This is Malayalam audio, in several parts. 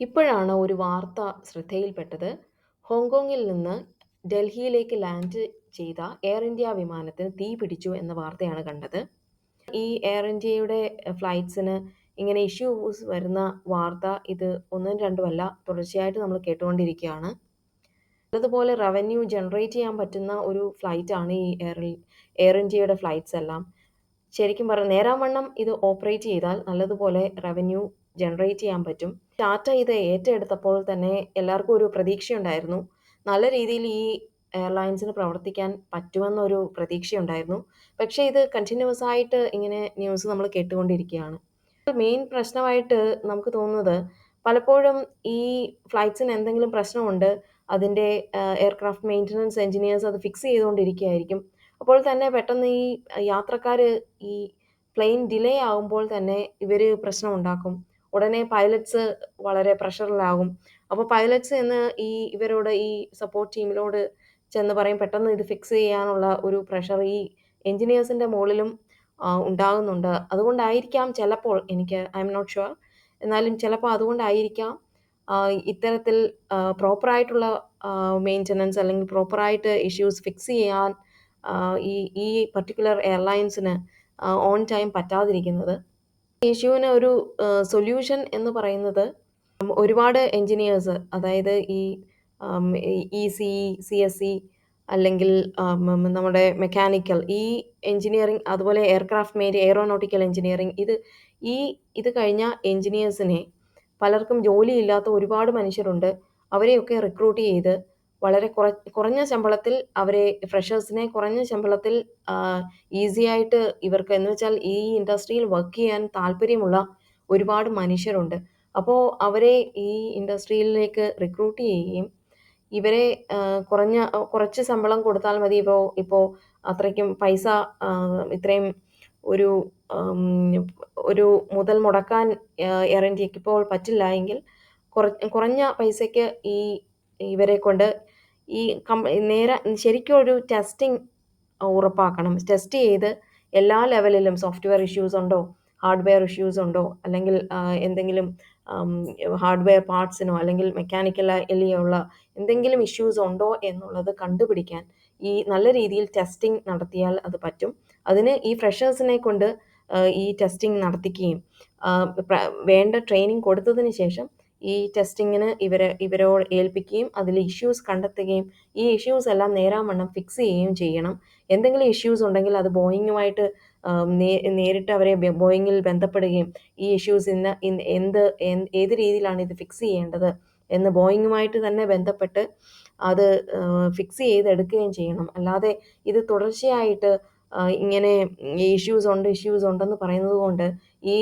ഇപ്പോഴാണ് ഒരു വാർത്ത ശ്രദ്ധയിൽപ്പെട്ടത്. ഹോങ്കോങ്ങിൽ നിന്ന് ഡൽഹിയിലേക്ക് ലാൻഡ് ചെയ്ത എയർ ഇന്ത്യ വിമാനത്തിന് തീ പിടിച്ചു എന്ന വാർത്തയാണ് കണ്ടത്. ഈ എയർ ഇന്ത്യയുടെ ഫ്ലൈറ്റ്സിന് ഇങ്ങനെ ഇഷ്യൂസ് വരുന്ന വാർത്ത ഇത് ഒന്നും രണ്ടുമല്ല തുടർച്ചയായിട്ട് നമ്മൾ കേട്ടുകൊണ്ടിരിക്കുകയാണ്. അതുപോലെ റവന്യൂ ജനറേറ്റ് ചെയ്യാൻ പറ്റുന്ന ഒരു ഫ്ലൈറ്റാണ് ഈ എയർ എയർ ഇന്ത്യയുടെ ഫ്ലൈറ്റ്സ് എല്ലാം. ശരിക്കും പറഞ്ഞാൽ നേരാവണ്ണം ഇത് ഓപ്പറേറ്റ് ചെയ്താൽ നല്ലതുപോലെ റവന്യൂ ജനറേറ്റ് ചെയ്യാൻ പറ്റും. ടാറ്റ ഇത് ഏറ്റെടുത്തപ്പോൾ തന്നെ എല്ലാവർക്കും ഒരു പ്രതീക്ഷയുണ്ടായിരുന്നു. നല്ല രീതിയിൽ ഈ എയർലൈൻസിന് പ്രവർത്തിക്കാൻ പറ്റുമെന്നൊരു പ്രതീക്ഷയുണ്ടായിരുന്നു. പക്ഷേ ഇത് കണ്ടിന്യൂസ് ആയിട്ട് ഇങ്ങനെ ന്യൂസ് നമ്മൾ കേട്ടുകൊണ്ടിരിക്കുകയാണ്. മെയിൻ പ്രശ്നമായിട്ട് നമുക്ക് തോന്നുന്നത് പലപ്പോഴും ഈ ഫ്ലൈറ്റ്സിന് എന്തെങ്കിലും പ്രശ്നമുണ്ട്. അതിന്റെ എയർക്രാഫ്റ്റ് മെയിന്റനൻസ് എഞ്ചിനീയേഴ്സ് അത് ഫിക്സ് ചെയ്തുകൊണ്ടിരിക്കുകയായിരിക്കും. അപ്പോൾ തന്നെ പെട്ടെന്ന് ഈ യാത്രക്കാർ ഈ പ്ലെയിൻ ഡിലേ ആകുമ്പോൾ തന്നെ ഇവർ പ്രശ്നമുണ്ടാക്കും. ഉടനെ പൈലറ്റ്സ് വളരെ പ്രഷറിലാകും. അപ്പോൾ പൈലറ്റ്സ് എന്ന് ഈ ഇവരോട് ഈ സപ്പോർട്ട് ടീമിനോട് ചെന്ന് പറയും പെട്ടെന്ന് ഇത് ഫിക്സ് ചെയ്യാനുള്ള ഒരു പ്രഷർ ഈ എൻജിനീയേഴ്സിന്റെ മുകളിലും ഉണ്ടാകുന്നുണ്ട്. അതുകൊണ്ടായിരിക്കാം ചിലപ്പോൾ എനിക്ക് ഐ എം നോട്ട് ഷുവർ. എന്നാലും ചിലപ്പോൾ അതുകൊണ്ടായിരിക്കാം ഇത്തരത്തിൽ പ്രോപ്പറായിട്ടുള്ള മെയിന്റനൻസ് അല്ലെങ്കിൽ പ്രോപ്പറായിട്ട് ഇഷ്യൂസ് ഫിക്സ് ചെയ്യാൻ ഈ ഈ പർട്ടിക്കുലർ എയർലൈൻസിന് ഓൺ ടൈം പറ്റാതിരിക്കുന്നത്. ഇഷ്യൂവിന് ഒരു സൊല്യൂഷൻ എന്ന് പറയുന്നത് ഒരുപാട് എൻജിനീയേഴ്സ് അതായത് ഈ E C C S C അല്ലെങ്കിൽ നമ്മുടെ മെക്കാനിക്കൽ ഈ എഞ്ചിനീയറിംഗ് അതുപോലെ എയർക്രാഫ്റ്റ് മേരി എയറോനോട്ടിക്കൽ എഞ്ചിനീയറിംഗ് ഇത് ഈ ഇത് കഴിഞ്ഞ എഞ്ചിനീയേഴ്സിനെ പലർക്കും ജോലിയില്ലാത്ത ഒരുപാട് മനുഷ്യരുണ്ട്. അവരെയൊക്കെ റിക്രൂട്ട് ചെയ്ത് വളരെ കുറ കുറഞ്ഞ ശമ്പളത്തിൽ അവരെ ഫ്രഷേഴ്സിനെ കുറഞ്ഞ ശമ്പളത്തിൽ ഈസി ആയിട്ട് ഇവർക്ക് എന്ന് വെച്ചാൽ ഈ ഇൻഡസ്ട്രിയിൽ വർക്ക് ചെയ്യാൻ താല്പര്യമുള്ള ഒരുപാട് മനുഷ്യരുണ്ട്. അപ്പോൾ അവരെ ഈ ഇൻഡസ്ട്രിയിലേക്ക് റിക്രൂട്ട് ചെയ്യുകയും ഇവരെ കുറഞ്ഞ കുറച്ച് ശമ്പളം കൊടുത്താൽ മതി ഇപ്പോൾ ഇപ്പോൾ അത്രയ്ക്കും പൈസ ഇത്രയും ഒരു ഒരു മുതൽ മുടക്കാൻ എയർ ഇപ്പോൾ പറ്റില്ല എങ്കിൽ കുറ കുറഞ്ഞ പൈസയ്ക്ക് ഈ ഇവരെ കൊണ്ട് ഈ നേരെ ശരിക്കും ഒരു ടെസ്റ്റിംഗ് ഉറപ്പാക്കണം. ടെസ്റ്റ് ചെയ്ത് എല്ലാ ലെവലിലും സോഫ്റ്റ്വെയർ ഇഷ്യൂസ് ഉണ്ടോ? ഹാർഡ്വെയർ ഇഷ്യൂസ് ഉണ്ടോ? അല്ലെങ്കിൽ എന്തെങ്കിലും ഹാർഡ്വെയർ പാർട്സിനോ അല്ലെങ്കിൽ മെക്കാനിക്കൽ ഉള്ള എന്തെങ്കിലും ഇഷ്യൂസ് ഉണ്ടോ എന്നുള്ളത് കണ്ടുപിടിക്കാൻ ഈ നല്ല രീതിയിൽ ടെസ്റ്റിംഗ് നടത്തിയാൽ അത് പറ്റും. അതിന് ഈ ഫ്രഷേഴ്സിനെ കൊണ്ട് ഈ ടെസ്റ്റിംഗ് നടത്തിക്കുകയും വേണ്ട ട്രെയിനിങ് കൊടുത്തതിന് ശേഷം ഈ ടെസ്റ്റിങ്ങിന് ഇവരെ ഇവരോട് ഏൽപ്പിക്കുകയും അതിൽ ഇഷ്യൂസ് കണ്ടെത്തുകയും ഈ ഇഷ്യൂസ് എല്ലാം നേരാവണ്ണം ഫിക്സ് ചെയ്യുകയും ചെയ്യണം. എന്തെങ്കിലും ഇഷ്യൂസ് ഉണ്ടെങ്കിൽ അത് ബോയിങ്ങുമായിട്ട് നേരിട്ട് അവരെ ബോയിങ്ങിൽ ബന്ധപ്പെടുകയും ഈ ഇഷ്യൂസ് ഇന്ന് എന്ത് ഏത് രീതിയിലാണ് ഇത് ഫിക്സ് ചെയ്യേണ്ടത് എന്ന് ബോയിങ്ങുമായിട്ട് തന്നെ ബന്ധപ്പെട്ട് അത് ഫിക്സ് ചെയ്തെടുക്കുകയും ചെയ്യണം. അല്ലാതെ ഇത് തുടർച്ചയായിട്ട് ഇങ്ങനെ ഇഷ്യൂസ് ഉണ്ട് ഇഷ്യൂസ് ഉണ്ടെന്ന് പറയുന്നത് കൊണ്ട് ഈ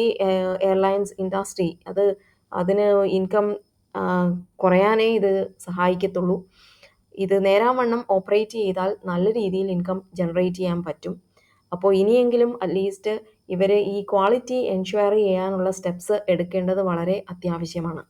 എയർലൈൻസ് ഇൻഡസ്ട്രി അത് അതിന് ഇൻകം കുറയാനേ ഇത് സഹായിക്കത്തുള്ളൂ. ഇത് നേരാവണ്ണം ഓപ്പറേറ്റ് ചെയ്താൽ നല്ല രീതിയിൽ ഇൻകം ജനറേറ്റ് ചെയ്യാൻ പറ്റും. അപ്പോൾ ഇനിയെങ്കിലും അറ്റ്ലീസ്റ്റ് ഇവർ ഈ ക്വാളിറ്റി എൻഷുവർ ചെയ്യാനുള്ള സ്റ്റെപ്സ് എടുക്കേണ്ടത് വളരെ അത്യാവശ്യമാണ്.